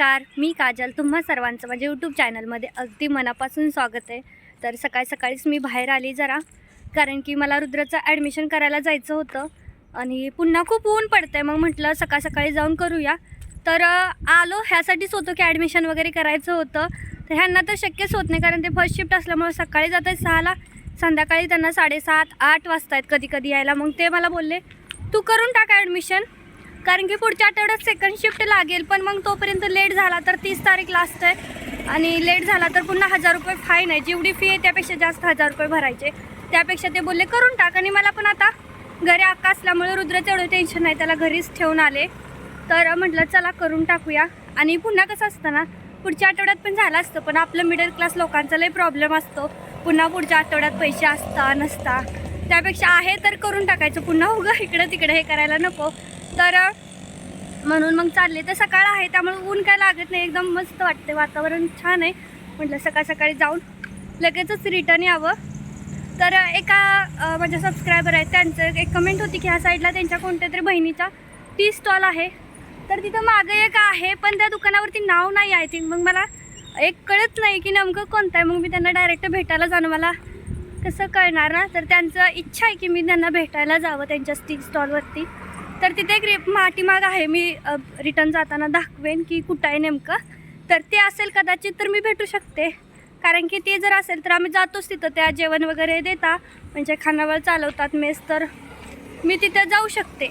नमस्कार मी काजल. तुम्हा सर्वांचं माझ्या यूट्यूब चॅनलमध्ये अगदी मनापासून स्वागत आहे. तर सकाळी सकाळीच मी बाहेर आली जरा कारण की मला रुद्राचं ॲडमिशन करायला जायचं होतं आणि पुन्हा खूप ऊन पडतं आहे मग म्हटलं सकाळ सकाळी जाऊन करूया. तर आलो. ह्यासाठीच होतं की ॲडमिशन वगैरे करायचं होतं. तर ह्यांना तर शक्यच होत नाही कारण ते फर्स्ट शिफ्ट असल्यामुळे सकाळी जात आहेत सहाला संध्याकाळी त्यांना साडेसात आठ वाजता आहेत कधी कधी यायला. मग ते मला बोलले तू करून टाक ॲडमिशन कारण की पुढच्या आठवड्यात सेकंड शिफ्ट लागेल पण मग तोपर्यंत लेट झाला तर तीस तारीख लास्ट आहे. आणि लेट झाला तर पुन्हा हजार रुपये फाईन आहे. जेवढी फी आहे त्यापेक्षा जास्त हजार रुपये भरायचे. त्यापेक्षा ते बोलले करून टाक. आणि मला पण आता घरी अक्का असल्यामुळे रुद्रचं एवढं टेन्शन नाही. त्याला घरीच ठेवून आले. तर म्हटलं चला करून टाकूया. आणि पुन्हा कसं असतं ना पुढच्या आठवड्यात पण झालं असतं पण आपलं मिडल क्लास लोकांचा लई प्रॉब्लेम असतो. पुन्हा पुढच्या आठवड्यात पैसे असता नसता. त्यापेक्षा आहे तर करून टाकायचं. पुन्हा उगं इकडं तिकडं हे करायला नको. तर म्हणून मग चालले. तर सकाळ आहे त्यामुळे ऊन काय लागत नाही. एकदम मस्त वाटते वातावरण छान आहे. म्हटलं सकाळ सकाळी जाऊन लगेचच रिटर्न यावं. तर एका माझ्या सबस्क्रायबर आहेत. त्यांचं एक कमेंट होती की ह्या साईडला त्यांच्या कोणत्या तरी बहिणीचा टी स्टॉल आहे. तर तिथं मागं एक आहे पण त्या दुकानावरती नाव नाही आय थिंक मग मला एक कळत नाही की नेमकं कोणतं आहे. मग मी त्यांना डायरेक्ट भेटायला जाणं. मला कसं कळणार ना? तर त्यांचं इच्छा आहे की मी त्यांना भेटायला जावं त्यांच्या टी स्टॉलवरती तर तिथे एक रे आहे. मी रिटर्न जाताना दाखवेन की कुठं आहे नेमकं. तर ते असेल कदाचित तर मी भेटू शकते. कारण की ते जर असेल तर आम्ही जातोच तिथं. त्या जेवण वगैरे देता. म्हणजे खानावळ चालवतात मेस तर मी तिथं जाऊ शकते.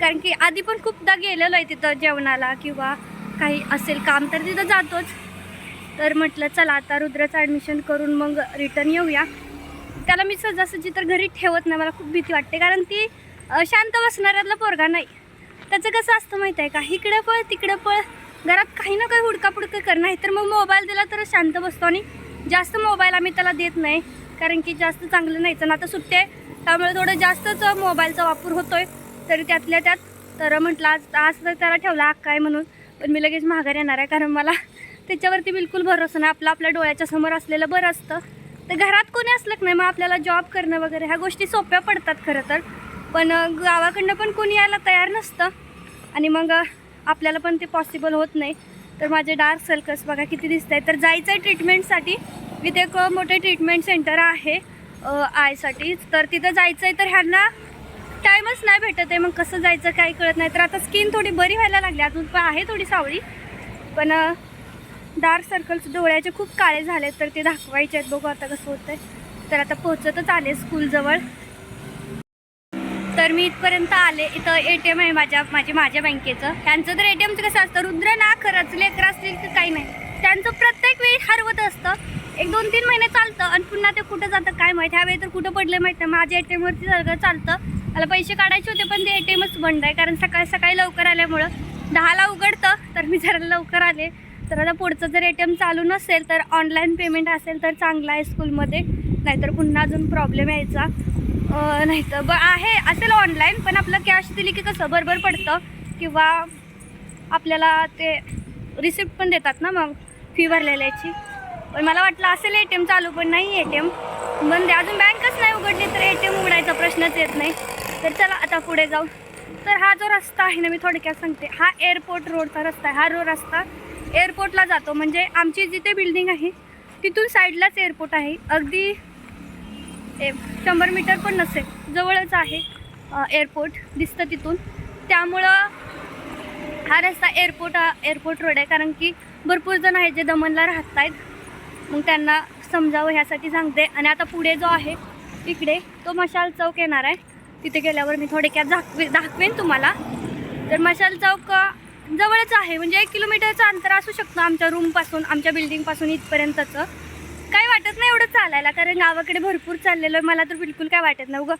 कारण की आधी पण खूपदा गेलेलो आहे तिथं जेवणाला किंवा काही असेल काम तर तिथं जातोच. तर म्हटलं चला आता रुद्राचं ॲडमिशन करून मग रिटर्न येऊया. त्याला मी सहजासहजी तर घरी ठेवत नाही. मला खूप भीती वाटते. कारण ती शांत बसणाऱ्यातला पोरगा नाही. त्याचं कसं असतं माहीत आहे का? इकडं पळ तिकडं पळ. घरात काही ना काही हुडकापुडकं कर नाही तर मग मोबाईल दिला तर शांत बसतो आणि जास्त मोबाईल आम्ही त्याला देत नाही. कारण की जास्त चांगलं नाही तर आता सुट्टे आहे. त्यामुळे थोडं जास्तच मोबाईलचा वापर होतोय. तरी त्यातल्या त्यात तर म्हटलं आज आज तर त्याला ठेवला काय म्हणून. पण मी लगेच माघार येणार आहे. कारण मला त्याच्यावरती बिलकुल भरोसा नाही. आपलं आपल्या डोळ्याच्या समोर असलेलं बरं असतं. तर घरात कोणी असलं की नाही मग आपल्याला जॉब करणं वगैरे ह्या गोष्टी सोप्या पडतात खरं तर. पण गावाकडनं पण कोणी यायला तयार नसतं. आणि मग आपल्याला पण ते पॉसिबल होत नाही. तर माझे डार्क सर्कल्स बघा किती दिसत आहे तर जायचं आहे ट्रीटमेंटसाठी इथे एक मोठे ट्रीटमेंट सेंटर आहे आयसाठी तर तिथं जायचं आहे तर ह्यांना टाईमच नाही भेटत आहे. मग कसं जायचं काही कळत नाही. तर आता स्किन थोडी बरी व्हायला लागली. अजून पण आहे थोडी सावळी पण डार्क सर्कल्स डोळ्याचे खूप काळे झाले तर ते दाखवायचे आहेत. बघू आता कसं होतंय. तर आता पोहोचतच आले स्कूलजवळ तर मी इथपर्यंत आले. इथं ए टी एम आहे माझ्या माझे माझ्या बँकेचं. त्यांचं तर ए टी एमचं कसं असतं? रुद्र ना खरंच लेकर असतील की काही नाही. त्यांचं प्रत्येक वेळी हरवत असतं. एक दोन तीन महिने चालतं आणि पुन्हा ते कुठं जातं काय माहीत. ह्यावेळी तर कुठं पडलं माहीत नाही. माझ्या ए टी एमवरती सगळं चालतं. मला पैसे काढायचे होते पण ते ए टी एमच बंद आहे. कारण सकाळी सकाळी लवकर आल्यामुळं दहाला उघडतं तर मी जरा लवकर आले. तर आता पुढचं जर ए टी एम चालू नसेल तर ऑनलाईन पेमेंट असेल तर चांगलं आहे स्कूलमध्ये नाहीतर पुन्हा अजून प्रॉब्लेम यायचा. नाही तर ब आहे असेल ऑनलाईन पण आपलं कॅश दिली की कसं बरोबर पडतं. किंवा आपल्याला ते रिसिप्ट पण देतात ना मग फी भरलेल्याची. पण मला वाटलं असेल ए टी एम चालू पण नाही ए टी एम बंद अजून बँकच नाही उघडली तर ए टी एम उघडायचा प्रश्नच येत नाही. तर चला आता पुढे जाऊ. तर हा जो रस्ता आहे ना मी थोडक्यात सांगते. हा एअरपोर्ट रोडचा रस्ता आहे. हा रो रस्ता एअरपोर्टला जातो. म्हणजे आमची जिथे बिल्डिंग आहे तिथून साईडलाच एअरपोर्ट आहे. अगदी ए शंभर मीटर पण नसेल. जवळच आहे एअरपोर्ट दिसतं तिथून. त्यामुळं हा रस्ता एअरपोर्ट एअरपोर्ट रोड आहे. कारण की भरपूर जण आहेत जे दमनला राहत आहेत मग त्यांना समजावं ह्यासाठी सांगते. आणि आता पुढे जो आहे इकडे तो मशाल चौक येणार आहे. तिथे गेल्यावर मी थोडक्यात दाखवे दाखवेन तुम्हाला. तर मशाल चौक जवळच आहे. म्हणजे एक किलोमीटरचं अंतर असू शकतं आमच्या रूमपासून आमच्या बिल्डिंगपासून इथपर्यंतचं. काही वाटत नाही एवढं चालायला कारण गावाकडे भरपूर चाललेलं आहे. मला तर बिलकुल काय वाटत नाही. उगं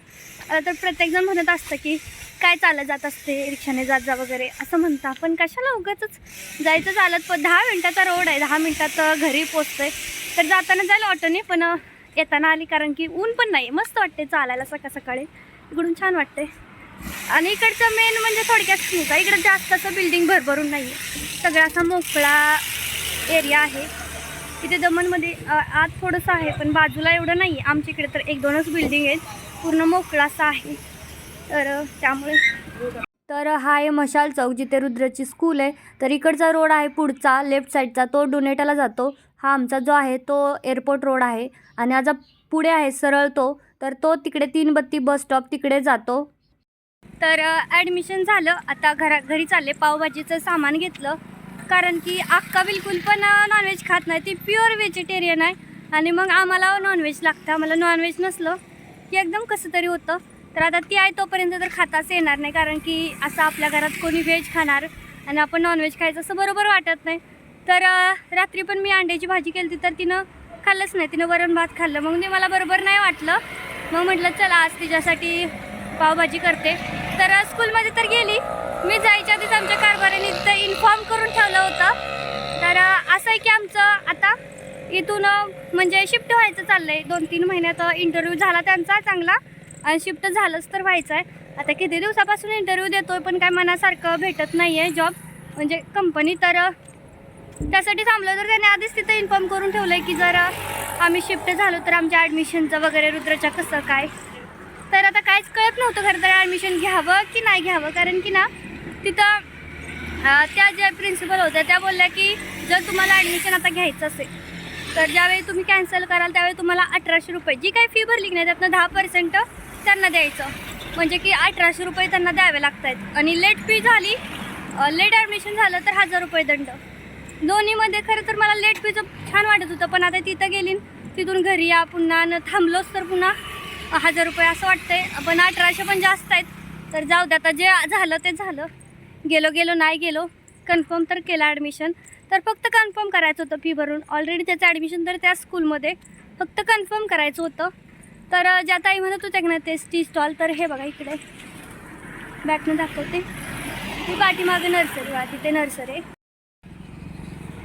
आता तर प्रत्येकजण म्हणत असतं की काय चालत जात असते रिक्षाने जात जा वगैरे असं म्हणता पण कशाला उगाचच जायचं चालत पण दहा मिनटाचा रोड आहे दहा मिनटात घरी पोचतोय तर जाताना जायला ऑटोने पण येताना आली कारण की ऊन पण नाही. मस्त वाटते चालायला सकाळ सकाळी. इकडून छान वाटते आणि इकडचं मेन म्हणजे थोडक्यात सांगू का इकडं जास्त असं बिल्डिंग भरभरून नाही आहे सगळा असा मोकळा एरिया आहे. इथे दमनमध्ये आत थोडंसं आहे पण बाजूला एवढं नाही. आहे आमच्या इकडे तर एक दोनच बिल्डिंग आहेत. पूर्ण मोकळा असा आहे. तर त्यामुळे. तर हा आहे मशाल चौक जिथे रुद्रची स्कूल आहे. तर इकडचा रोड आहे पुढचा लेफ्ट साईडचा तो डोनेटाला जातो. हा आमचा जो आहे तो एअरपोर्ट रोड आहे. आणि आता पुढे आहे सरळ तो तर तो तिकडे तीन बत्ती बस स्टॉप तिकडे जातो. तर ॲडमिशन झालं. आता घरा घरी चालले. पावभाजीचं सामान घेतलं. कारण की अक्का बिलकुल पण नॉनव्हेज खात नाही. ती प्युअर व्हेजिटेरियन आहे. आणि मग आम्हाला नॉनव्हेज लागतं. आम्हाला नॉनव्हेज नसलं की एकदम कसं तरी होतं. तर आता ती आहे तोपर्यंत तर खाताच येणार नाही. कारण की असं आपल्या घरात कोणी व्हेज खाणार आणि आपण नॉनव्हेज खायचं असं बरोबर वाटत नाही. तर रात्री पण मी अंड्याची भाजी केली तर तिनं खाल्लंच नाही. तिनं वरण भात खाल्लं. मग ते मला बरोबर नाही वाटलं. मग म्हटलं चला आज तिच्यासाठी पावभाजी करते. तर स्कूलमध्ये तर गेली. मी जायच्या आधीच आमच्या कारभाराने तिथं इन्फॉर्म करून ठेवलं होतं. तर असं आहे की आमचं आता इथून म्हणजे शिफ्ट व्हायचं चाललं आहे दोन तीन महिन्यात इंटरव्ह्यू झाला त्यांचा चांगला. आणि शिफ्ट झालंच तर व्हायचं आहे आता किती दिवसापासून इंटरव्ह्यू देतो आहे पण काय मनासारखं भेटत नाही आहे जॉब म्हणजे कंपनी तर त्यासाठी थांबलं तर त्याने आधीच तिथं इन्फॉर्म करून ठेवलं आहे की जर आम्ही शिफ्ट झालो तर आमच्या ॲडमिशनचं वगैरे रुद्रच्या कसं काय? तर आता काहीच कळत नव्हतं खरं तर ॲडमिशन घ्यावं की नाही घ्यावं. कारण की ना तिथं त्या ज्या प्रिन्सिपल होत्या त्या बोलल्या की जर तुम्हाला ॲडमिशन आता घ्यायचं असेल तर ज्यावेळी तुम्ही कॅन्सल कराल त्यावेळी तुम्हाला अठराशे रुपये. जी काही फी भरली की नाही त्यातनं दहा पर्सेंट त्यांना द्यायचं. म्हणजे की अठराशे रुपये त्यांना द्यावे लागत आहेत आणि लेट फी झाली लेट ॲडमिशन झालं तर हजार रुपये दंड. दोन्हीमध्ये खरं तर मला लेट फीचं छान वाटत होतं पण आता तिथं गेली तिथून घरी या पुन्हा न थांबलोच तर पुन्हा हजार रुपये असं वाटतंय. पण अठराशे पण जास्त आहेत. तर जाऊ दे आता जे झालं ते झालं. गेलो गेलो नाही गेलो कन्फर्म तर केला ॲडमिशन तर फक्त कन्फर्म करायचं होतं फी भरून. ऑलरेडी त्याचं ॲडमिशन तर त्या स्कूलमध्ये फक्त कन्फर्म करायचं होतं. तर ज्या ताई म्हणत होत्या की ना ते स्टी स्टॉल तर हे बघा इकडे. बॅकनं दाखवते. ती पाठीमागे नर्सरी बघा तिथे नर्सरी आहे.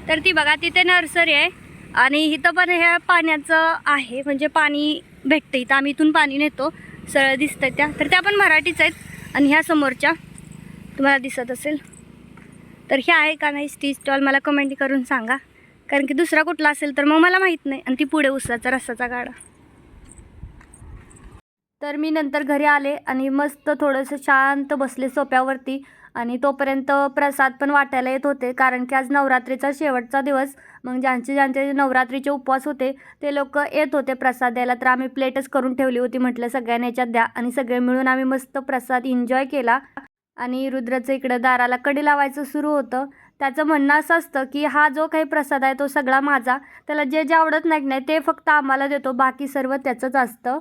तर ती बघा तिथे नर्सरी आहे. आणि इथं पण ह्या पाण्याचं आहे. म्हणजे पाणी भेटतं इथं आम्ही इथून पाणी नेतो. सरळ दिसतं त्या. तर त्या पण मराठीच आहेत. आणि ह्या समोरच्या. तुम्हाला दिसत असेल. तर हे आहे का नाही स्टीच स्टॉल मला कमेंट करून सांगा. कारण की दुसरा कुठला असेल तर मग मला माहीत नाही. आणि ती पुढे उसाचा रस्साचा गाडा. तर मी नंतर घरी आले आणि मस्त थोडंसं शांत बसले सोप्यावरती. आणि तोपर्यंत प्रसाद पण वाटायला येत होते. कारण की आज नवरात्रीचा शेवटचा दिवस. मग ज्यांचे ज्यांचे नवरात्रीचे उपवास होते ते लोक येत होते प्रसाद द्यायला. तर आम्ही प्लेटच करून ठेवली होती म्हटलं सगळ्यांनी याच्यात द्या. आणि सगळे मिळून आम्ही मस्त प्रसाद एन्जॉय केला. आणि रुद्राचं इकडं दाराला कडी लावायचं सुरू होतं. त्याचं म्हणणं असं असतं की हा जो काही प्रसाद आहे तो सगळा माझा. त्याला जे जे आवडत नाही नाही ते फक्त आम्हाला देतो. बाकी सर्व त्याचंच असतं.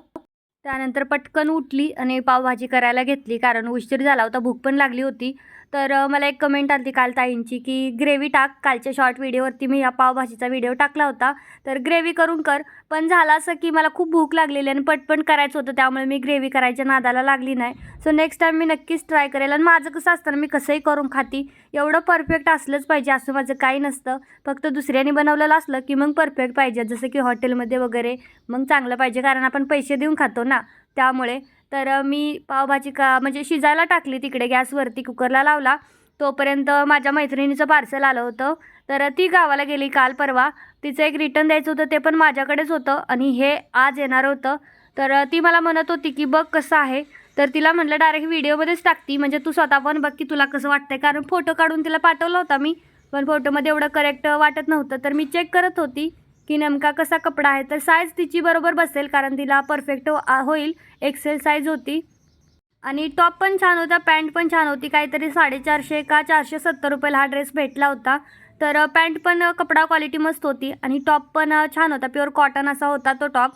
त्यानंतर पटकन उठली आणि पावभाजी करायला घेतली कारण उशीर झाला होता भूक पण लागली होती. तर मला एक कमेंट आली काल ताईंची की ग्रेव्ही टाक. कालच्या शॉर्ट व्हिडिओवरती मी या पावभाजीचा व्हिडिओ टाकला होता. तर ग्रेव्ही करून कर. पण झालं असं की मला खूप भूक लागलेली आणि पटपण करायचं होतं त्यामुळे मी ग्रेव्ही करायच्या नादाला लागली नाही. सो नेक्स्ट टाईम मी नक्कीच ट्राय करेल. आणि माझं कसं असतं ना मी कसंही करून खाती एवढं परफेक्ट असलंच पाहिजे असं माझं काही नसतं. फक्त दुसऱ्याने बनवलेलं असलं की मग परफेक्ट पाहिजे. जसं की हॉटेलमध्ये वगैरे मग चांगलं पाहिजे. कारण आपण पैसे देऊन खातो ना त्यामुळे. तर मी पावभाजी का म्हणजे शिजायला टाकली तिकडे गॅसवरती कुकरला लावला. तोपर्यंत माझ्या मैत्रिणीचं पार्सल आलं होतं. तर ती गावाला गेली काल परवा. तिचं एक रिटर्न द्यायचं होतं ते पण माझ्याकडेच होतं. आणि हे आज येणार होतं. तर ती मला म्हणत होती की बघ कसं आहे. तर तिला म्हटलं डायरेक्ट व्हिडिओमध्येच टाकती. म्हणजे तू स्वतः पण बघ की तुला कसं वाटतंय. कारण फोटो काढून तिला पाठवला होता मी. पण फोटोमध्ये एवढं करेक्ट वाटत नव्हतं. तर मी चेक करत होती की नेमका कसा कपडा आहे. तर साईज तिची बरोबर बसेल कारण तिला परफेक्ट होईल. एक्सेल साईज होती. आणि टॉप पण छान होता पॅन्ट पण छान होती. काहीतरी साडेचारशे का चारशे सत्तर रुपयाला हा ड्रेस भेटला होता. तर पॅन्ट पण कपडा क्वालिटी मस्त होती. आणि टॉप पण छान होता. प्युअर कॉटन असा होता तो टॉप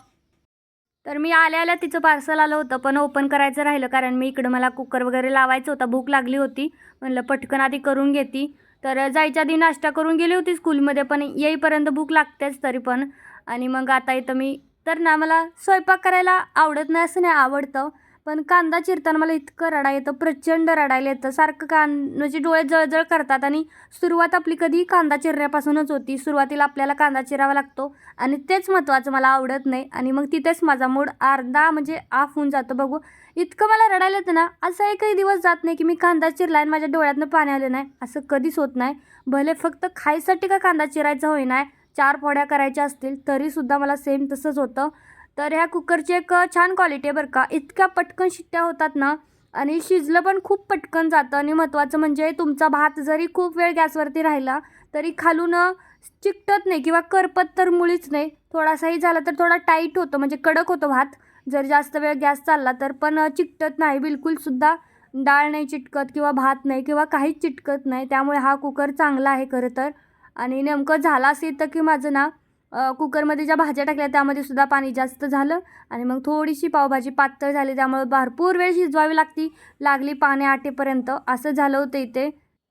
तर मी आल्या आल्या तिचं पार्सल आलं होतं पण ओपन करायचं राहिलं कारण मी इकडं मला कुकर वगैरे लावायचं होता भूक लागली होती. म्हणलं पटकन आधी करून घेती. तर जायच्या आधी नाश्ता करून गेली होती स्कूलमध्ये पण येईपर्यंत भूक लागतेच तरी पण. आणि मग आता इथं मी तर ना मला स्वयंपाक करायला आवडत नाही असं नाही आवडतं. पण कांदा चिरताना मला इतकं रडा येतं प्रचंड रडायला येतं. सारखं कान म्हणजे डोळे जळजळ करतात आणि सुरुवात आपली कधी कांदा चिरण्यापासूनच होती. सुरुवातीला आपल्याला कांदा चिरावा लागतो आणि तेच महत्त्वाचं मला आवडत नाही. आणि मग तिथेच माझा मूड अर्धा म्हणजे ऑफ होऊन जातो. बघू इतकं मला रडायला येतं ना असा एकही दिवस जात नाही की मी कांदा चिरला आणि माझ्या डोळ्यातनं पाणी आलं नाही. असं कधीच होत नाही. भले फक्त खायसाठी का कांदा चिरायचा होईना चार फोड्या करायच्या असतील तरीसुद्धा मला सेम तसंच होतं. तर ह्या कुकरची एक छान क्वालिटी आहे बरं का. इतक्या पटकन शिट्ट्या होतात ना आणि शिजलं पण खूप पटकन जातं आणि महत्त्वाचं म्हणजे तुमचा भात जरी खूप वेळ गॅसवरती राहिला तरी खालून चिकटत नाही किंवा करपत तर मुळीच नाही. थोडासाही झाला तर थोडा टाईट होतो म्हणजे कडक होतो भात. जर जास्त वेळ गॅस चालला तर पण चिकटत नाही. बिलकुलसुद्धा डाळ नाही चिटकत किंवा भात नाही किंवा काहीच चिटकत नाही. त्यामुळे हा कुकर चांगला आहे खरं तर. आणि नेमकं झाला असेल तर की माझं ना कुकरमध्ये ज्या भाज्या टाकल्या त्यामध्ये सुद्धा पाणी जास्त झालं आणि मग थोडीशी पावभाजी पातळ झाली. त्यामुळे भरपूर वेळ शिजवावी लागती. लागली पाणी आटेपर्यंत. असं झालं होतं इथे.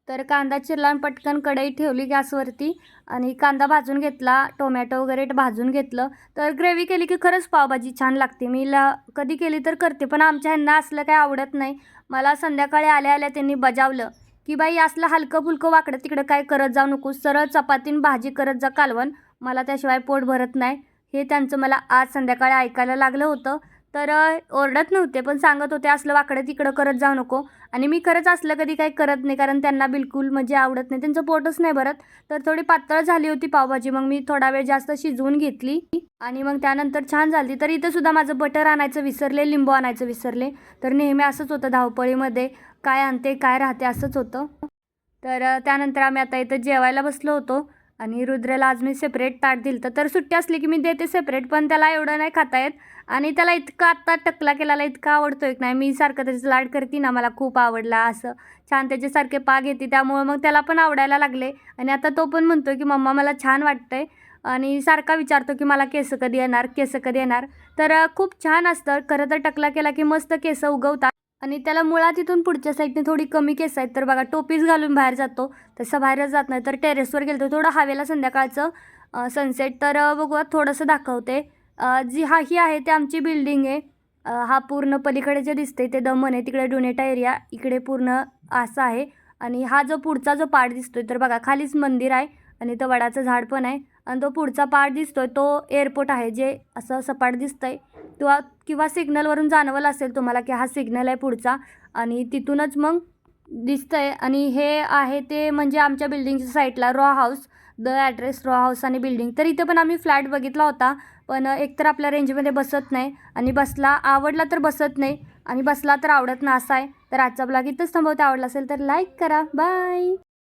तर कांदा चिरला आणि पटकन कढई ठेवली गॅसवरती आणि कांदा भाजून घेतला. टोमॅटो वगैरे भाजून घेतलं. तर ग्रेव्ही केली की खरंच पावभाजी छान लागते. मी ला कधी केली तर करते. पण आमच्या ह्यांना असलं काही आवडत नाही. मला संध्याकाळी आल्या आल्या त्यांनी बजावलं. की बाई असलं हलकं फुलकं वाकडं तिकडं काय करत जाऊ नको सरळ चपातीन भाजी करत जा कालवण. मला त्याशिवाय पोट भरत नाही. हे त्यांचं मला आज संध्याकाळी ऐकायला लागलं होतं. तर ओरडत नव्हते पण सांगत होते असलं वाकडं तिकडं करत जाऊ नको. आणि मी खरंच असलं कधी काही करत नाही कारण त्यांना बिलकुल म्हणजे आवडत नाही. त्यांचं पोटच नाही भरत. तर थोडी पातळ झाली होती पावभाजी. मग मी थोडा वेळ जास्त शिजवून घेतली. आणि मग त्यानंतर छान झाली. तर इथं सुद्धा माझं बटर आणायचं विसरले लिंबू आणायचं विसरले. तर नेहमी असंच होतं धावपळीमध्ये. काय आणते काय राहते असंच होतं. तर त्यानंतर आम्ही आता इथं जेवायला बसलो होतो. आणि रुद्रला आज मी सेपरेट ताट दिलं तर तर सुट्टी असली की मी देते सेपरेट पण त्याला एवढं नाही खाता येत. आणि त्याला इतका आत्ता टकला केलेला इतका आवडतो एक नाही मी सारखं त्याचं लाड करते ना मला खूप आवडला असं. छान त्याच्यासारखे पाग येते त्यामुळं मग त्याला पण आवडायला लागले. आणि आता तो पण म्हणतो की मम्मा मला छान वाटतंय. आणि सारखा विचारतो की मला केस कधी येणार? केस कधी येणार? तर खूप छान असतं. खरं तर टकला केला की मस्त केस उगवतात. आणि त्याला मुळात तिथून पुढच्या साईडने थोडी कमी केस आहेत. तर बघा टोपीच घालून बाहेर जातो. तसं बाहेरच जात नाही. तर टेरेसवर गेलो तर थोडं हवेला संध्याकाळचं सनसेट तर बघूया थोडंसं दाखवते. जी हा ही आहे ते आमची बिल्डिंग आहे. हा पूर्ण पलीकडे जे दिसते ते दमन आहे. तिकडे डोनेटा एरिया इकडे पूर्ण असा आहे. आणि हा जो पुढचा जो पार्ट दिसतोय तर बघा खालीच मंदिर आहे आणि तो वडाचं झाड पण आहे. आणि तो पुढचा पार्ट दिसतोय तो एअरपोर्ट आहे जे असं सपाट दिसतंय. किंवा किंवा सिग्नलवरून जाणवलं असेल तुम्हाला की हा सिग्नल आहे पुढचा आणि तिथूनच मग दिसतं आहे आणि हे आहे ते म्हणजे आमच्या बिल्डिंगच्या साईडला row house the address row house आणि बिल्डिंग. तर इथे पण आम्ही फ्लॅट बघितला होता पण एकतर आपल्या रेंजमध्ये बसत नाही आणि बसला आवडला तर बसत नाही आणि बसला तर आवडत ना असा आहे तर आजचा ब्लॉग इथंच थांबवते. आवडला असेल तर लाईक करा. बाय!